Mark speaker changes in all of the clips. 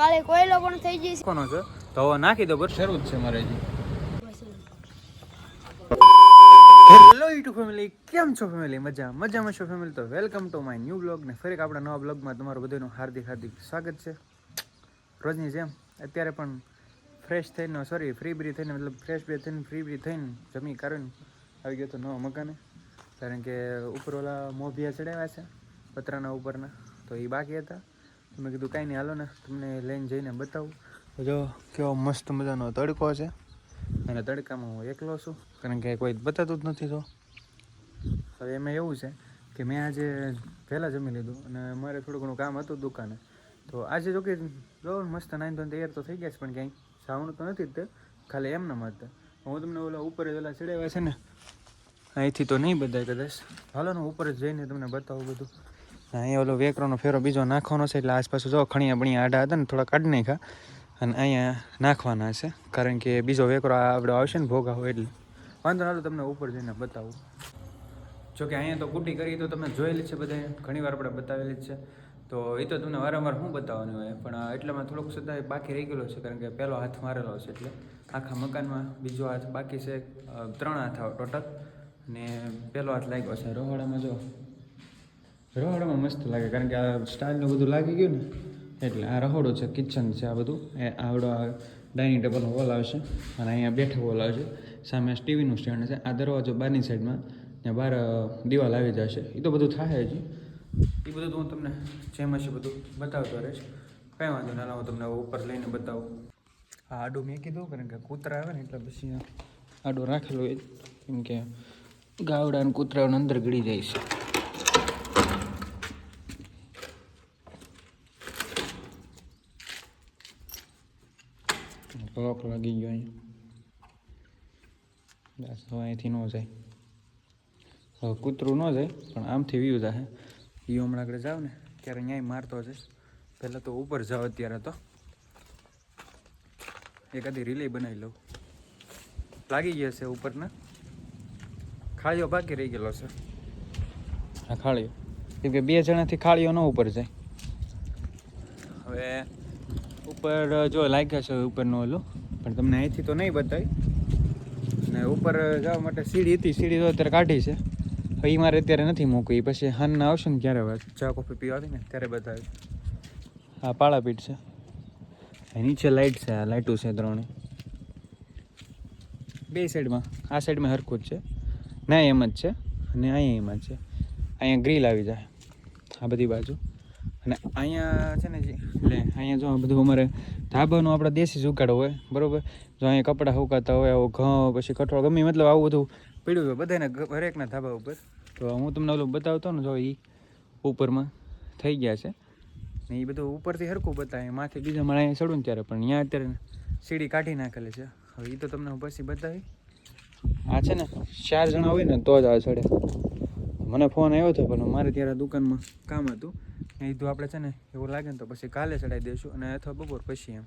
Speaker 1: કાલે કોયલો પણ થઈ જશે
Speaker 2: કોનો છે? તો હવે નાખી દો પર શરૂ જ છે મારે જી હેલો યુટ્યુબ ફેમિલી કેમ છો ફેમિલી મજા મજામાં છો ફેમિલી તો welcome to my new blog ને ફરી આપણા નવા બ્લોગમાં તમારું બધાનું હાર્દિક હાર્દિક સ્વાગત છે. રોજની જેમ અત્યારે પણ ફ્રેશ થઈને સોરી ફ્રી બ્રી થઈને મતલબ ફ્રેશ બ્રી થઈને ફ્રી બ્રી થઈને જમી કારણ આવી ગયો તો નવા મકાને. કારણ કે ઉપર ઓલા મોભિયા ચડાવ્યા છે પતરાના ઉપરના. તો એ બાકી હતા. તો મેં કીધું કાંઈ નહીં, હાલો ને, તમને લઈને જઈને બતાવું. જો, કેવો મસ્ત મજાનો તડકો છે. અને તડકામાં હું એકલો છું, કારણ કે કોઈ બતાતું જ નથી તો. હવે એમાં એવું છે કે મેં આજે વહેલા જમી લીધું અને મારે થોડું ઘણું કામ હતું દુકાને. તો આજે જો કે જો મસ્ત નાઈન તો તૈયાર તો થઈ ગયા છે, પણ ક્યાંય જવાનું તો નથી જ તે. ખાલી એમને મત હું તમને ઓલા ઉપર જ ઓલા ચડાવ્યા છે ને, અહીંથી તો નહીં બધાય કદાચ. હાલો ને ઉપર જ જઈને તમને બતાવું બધું. અહીંયા ઓલો વેકરોનો ફેરો બીજો નાખવાનો છે, એટલે આસપાસ જો ખણીયા બણીયા આડા હતા ને, થોડા કાઢી નાખ્યા અને અહીંયા નાખવાના છે, કારણ કે બીજો વેકરો આવડો આવશે ને, ભોગા હોય એટલે. વાંધો ના હાલો તમને ઉપર જઈને બતાવું. જોકે અહીંયા તો કુટી કરી તો તમે જોયેલી જ છે બધાએ, ઘણીવાર આપણે બતાવેલી જ છે. તો એ તો તમને વારંવાર શું બતાવવાનું હોય, પણ એટલામાં થોડુંક સદાય બાકી રહી ગયેલો છે, કારણ કે પહેલો હાથ મારેલો છે, એટલે આખા મકાનમાં બીજો હાથ બાકી છે ત્રણ હાથ ટોટલ ને પહેલો હાથ લાગ્યો છે રોવાડામાં જો. રહોડામાં મસ્ત લાગે, કારણ કે આ સ્ટાઇલનું બધું લાગી ગયું ને, એટલે આ રહોડો છે કિચન છે આ બધું. એ આવડો આ ડાઇનિંગ ટેબલનો હોલ આવશે અને અહીંયા બેઠક વોલ આવશે. સામે ટીવીનું સ્ટેન્ડ છે. આ દરવાજો બહારની સાઈડમાં ને બહાર દિવાલ આવી જશે. એ તો બધું થાય જ એ બધું તો હું તમને જેમ હશે બધું બતાવતો રહીશ. કંઈ વાંધો ના, હું તમને ઉપર લઈને બતાવું. આ આડું મેં કીધું, કારણ કે કૂતરા આવે ને, એટલે પછી આડું રાખેલું હોય કેમ કે ગાવડા અને કૂતરાઓને અંદર ગળી જાય છે. લોક લાગી ગયો અહીંયા બસ હવે અહીંથી ન જાય. હવે કૂતરું ન જાય પણ આમથી વ્યૂ જાય એ હમણાં આગળ જાવ ને ત્યારે અહીંયા મારતો છે પહેલાં તો ઉપર જાવ અત્યારે તો. એકાદી રિલે બનાવી લઉં. લાગી ગયા છે ઉપરના. ખાળીઓ બાકી રહી ગયેલો છે. આ ખાળીઓ કેમ કે બે જણાથી ખાળીઓ ન ઉપર જાય. હવે ઉપર જો, લાગ્યા છે ઉપરનું ઓલું. પણ તમને અહીંથી તો નહીં બતાવી. ને ઉપર જવા માટે સીડી હતી, સીડી તો અત્યારે કાઢી છે. ઈ મારે અત્યારે નથી મૂકવી. પછી હાનના આવશે ને ક્યારે વાત? ચા, કોફી પીવા આવી ને ત્યારે બતાવી હા, પાળાપીઠ છે. નીચે લાઇટ છે, આ લાઇટો છે ત્રણે. બે સાઈડમાં. આ સાઈડમાં હરખું જ છે. ના એમ જ છે. અને અહીંયા એમ જ છે. અહીંયા ગ્રીલ આવી જાય. આ બધી બાજુ. અને અહીંયા છે ને જી એટલે અહીંયા જો બધું અમારે ધાબાનું આપણે દેશી જુગાડ હોય, બરોબર? જો અહીંયા કપડાં સુકાતા હોય, આવો ઘઉં, પછી કઠોળ, ગમે મતલબ આવું બધું પડ્યું હોય બધાને હરેકના ધાબા ઉપર. તો હું તમને ઓલું બતાવતો ને જો એ ઉપરમાં થઈ ગયા છે. ને એ બધું ઉપરથી સરખું બતાવે માથે બીજા માળે અહીંયા ચડું ને ત્યારે, પણ અહીંયા અત્યારે સીડી કાઢી નાખેલી છે. હવે એ તો તમને હું પછી બતાવી આ છે ને ચાર જણા હોય ને તો જ આ ચડે મને ફોન આવ્યો હતો પણ મારે ત્યારે દુકાનમાં કામ હતું. એ તો આપણે છે ને, એવું લાગે ને તો પછી કાલે ચડાવી દઈશું અને અથવા બપોર પછી એમ.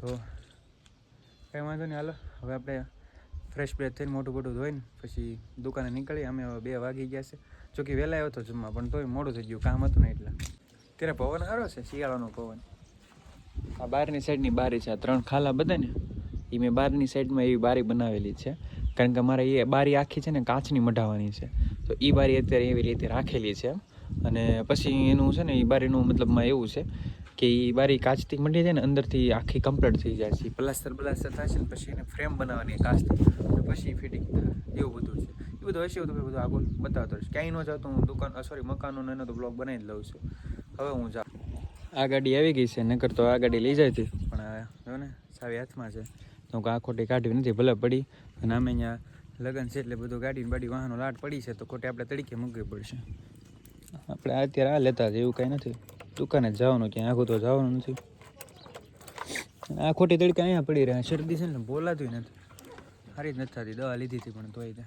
Speaker 2: તો કંઈ વાંધો નહીં, હાલો. હવે આપણે ફ્રેશ બ્રેશ થઈને મોટું મોટું ધોઈને પછી દુકાને નીકળી અમે હવે બે વાગી ગયા છે. જોકે વહેલા આવ્યો હતો જમવા, પણ તોય મોડું થઈ ગયું, કામ હતું ને એટલે. ત્યારે પવન સારો છે, શિયાળાનો પવન. આ બહારની સાઈડની બારી છે, આ ત્રણ ખાલા બધા ને એ મેં બહારની સાઈડમાં એવી બારી બનાવેલી છે. કારણ કે મારે એ બારી આખી છે ને કાચની મઢાવવાની છે. તો એ બારી અત્યારે એવી રીતે રાખેલી છે. અને પછી એનું છે ને એ બારીનું મતલબમાં એવું છે કે એ બારી કાચથી મંડી જાય ને અંદરથી આખી કમ્પ્લીટ થઈ જાય છે. પ્લાસ્ટર પ્લાસ્ટર થાય છે ને પછી એને ફ્રેમ બનાવવાની કાચથી પછી ફિટિંગ એવું બધું છે. એ બધું હશે તો બધું આગળ બતાવતો રહીશ. ક્યાંય ન જાઉં તો હું દુકાન સોરી મકાનનો એનો તો બ્લોગ બનાવી જ લઉં છું. હવે હું જાઉં. આ ગાડી આવી ગઈ છે, નકર તો આ ગાડી લઈ જાય હતી પણ આ, જો ને સાવી હાથમાં છે. તો આ ખોટી કાઢવી નથી, ભલે પડી. અને અમે અહીંયા લગ્ન છે એટલે બધું ગાડી બાડી વાહનો લાટ પડી છે, તો ખોટી આપણે તરીકે મૂકવી પડશે. આપણે અત્યારે આ લેતા એવું કાંઈ નથી. દુકાને જવાનું ક્યાં આખું તો જવાનું નથી. આ ખોટી તડકા અહીંયા પડી રહ્યા, શરદી છે ને બોલાતું નથી. સારી જ નથી થતી, દવા લીધી હતી પણ તોય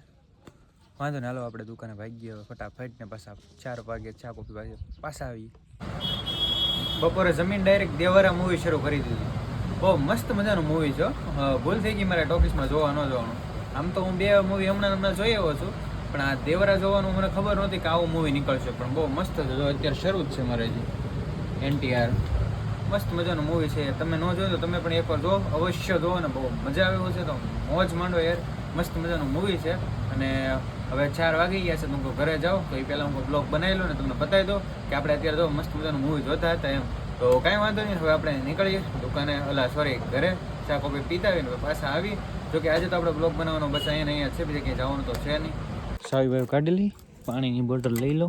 Speaker 2: વાંધો ને હાલો આપણે દુકાને ભાગીએ હવે ફટાફટ ને પાછા ચાર વાગે ચા કોફી પાસે પાછા આવીએ. બપોરે જમીન ડાયરેક્ટ દેવરા મૂવી શરૂ કરી દીધી. બહુ મસ્ત મજાનું મૂવી છે ભૂલ થઈ ગઈ મારે ટોકીસમાં જોવા ન જોવાનું. આમ તો હું બે મૂવી હમણાં હમણાં જોઈ આવ્યો છું. પણ આ દેવરા જોવાનું મને ખબર નહોતી કે આવું મૂવી નીકળશે. પણ બહુ મસ્ત જો અત્યારે શરૂ જ છે મારે હજી. એનટીઆર. મસ્ત મજાનું મૂવી છે. તમે ન જોયું તો તમે પણ એકવાર જો. અવશ્ય જો ને બહુ મજા આવે છે તો મોજ માંડો યાર. મસ્ત મજાનું મૂવી છે. અને હવે ચાર વાગી ગયા છે. તમે ઘરે જાઓ. તો એ પહેલાં હું બ્લોગ બનાવી લો ને તમને બતાવી દો કે આપણે અત્યારે જો મસ્ત મજાનું મૂવી જોતા હતા એમ. તો કાંઈ વાંધો નહીં. હવે આપણે નીકળીએ. દુકાને, અલા સોરી ઘરે ચા કોફી પીતા આવીને પાછા આવી જો કે આજે તો આપણે બ્લોગ બનાવવાનો બસ અહીંયા અહીંયા છે. બીજે ક્યાંય જવાનું તો છે નહીં. ભાઈ કાઢી લઈ પાણીની બોટલ લઈ લો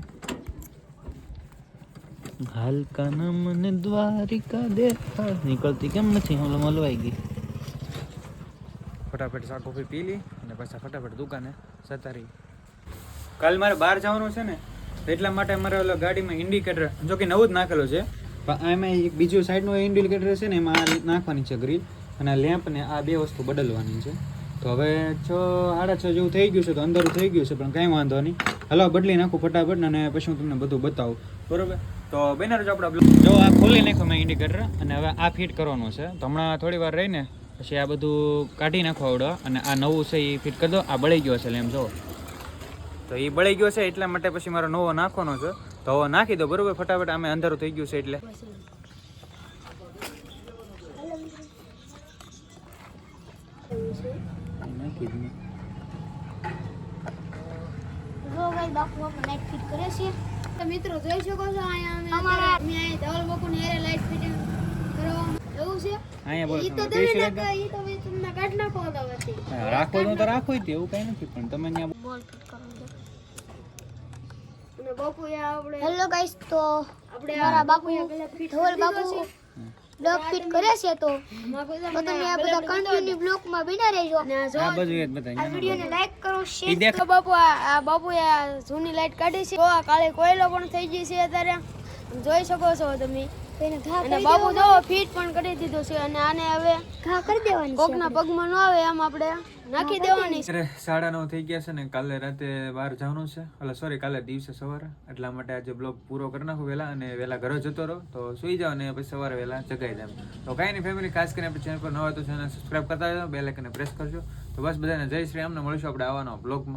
Speaker 2: હાલકા ના મને દ્વારિકા દેખા નીકળતી કેમ નથી? હમણાં મલવાઈ ગઈ. ફટાફટ સા કોફી પી લી અને પાછા ફટાફટ દુકાને જતા રહી કાલ મારે બહાર જવાનું છે ને એટલા માટે મારે ઓલો ગાડીમાં ઇન્ડિકેટર જો કે નવું જ નાખેલું છે, પણ એમાં એક બીજું સાઈડનું ઇન્ડિકેટર છે ને, એમાં નાખવાની છે ગ્રીલ અને લેમ્પ ને આ બે વસ્તુ બદલવાની છે. તો હવે છ, સાડા છ જેવું થઈ ગયું છે, તો અંધારું થઈ ગયું છે, પણ કાંઈ વાંધો નહીં. હલો, બદલી નાખું ફટાફટ અને પછી હું તમને બધું બતાવું. બરોબર? તો બેનર જો આપણા જો, આ ખોલી નાખો મેં ઇન્ડિકેટર અને હવે આ ફિટ કરવાનું છે. તો હમણાં થોડી વાર રહીને પછી આ બધું કાઢી નાખવા આવડો, અને આ નવું છે એ ફિટ કરી દો. આ બળી ગયો છે એમ જો. તો એ બળી ગયો છે એટલા માટે પછી મારો નવો નાખવાનો છે. તો હવે નાખી દો, બરોબર? ફટાફટ અમે અંધારું થઈ ગયું છે એટલે. નાખી દઉં.
Speaker 1: જો ગાઈસ બાપુ આપણે લાઈટ ફિટ કરે છે. તો મિત્રો જોઈ શકો છો અહીંયા અમે અમારા અમે અહીંયા ધવલ બાપુની હારે લાઈટ ફિટિંગ કરવા એવું છે.
Speaker 2: અહીંયા બોલ
Speaker 1: ઈ તો
Speaker 2: તમે
Speaker 1: તમે
Speaker 2: બેસી
Speaker 1: ના ઈ તો મેં તમને કાઢ નાખો તો પછી
Speaker 2: રાખો તો તો રાખો તે, એવું કઈ નથી પણ તમે અહીંયા
Speaker 1: બોલ ફિટ કરો અને બાપુ આપણે હેલો ગાઈસ તો આપણે મારા બાપુ ધવલ બાપુ બ્લોક ફિટ કરે છે તો. તો તમે આ બધા કન્ટિન્યુ બ્લોકમાં બિના રહેજો.
Speaker 2: આ બધું એક બતાવી
Speaker 1: આ વિડિયો ને લાઈક કરો શેર
Speaker 2: દેખ-
Speaker 1: કરો બાપુ આ આ બાપુએ આ જૂની લાઈટ કાઢી છે. તો આ કાલે કોયલો પણ થઈ ગઈ છે અત્યારે. જોઈ શકો છો તમે. અને બાપુ જો ફીટ પણ કરી દીધું છે અને આને હવે ઘા કરી દેવાની કોકના પગમાં ન આવે આમ આપણે. નાખી દેવાની. છે
Speaker 2: સાડા નવ થઈ ગયા છે ને કાલે રાતે બહાર જવાનું છે. એટલે સોરી કાલે દિવસે સવારે. એટલા માટે આજે બ્લોગ પૂરો કરી નાખું વહેલા અને વહેલા ઘરે જતો રહો. તો સુઈ જાઓ ને પછી સવારે વહેલા જગાઈ જાય તો કાંઈ નહીં ફેમિલી ખાસ કરીને આપણે ચેનલ પર ન હોય તો ચેનલ સબસ્ક્રાઈબ કરતા બે લાઇકને પ્રેસ કરજો. તો બસ બધાને જય શ્રી અમને મળીશું આપણે આવવાનો બ્લોગમાં.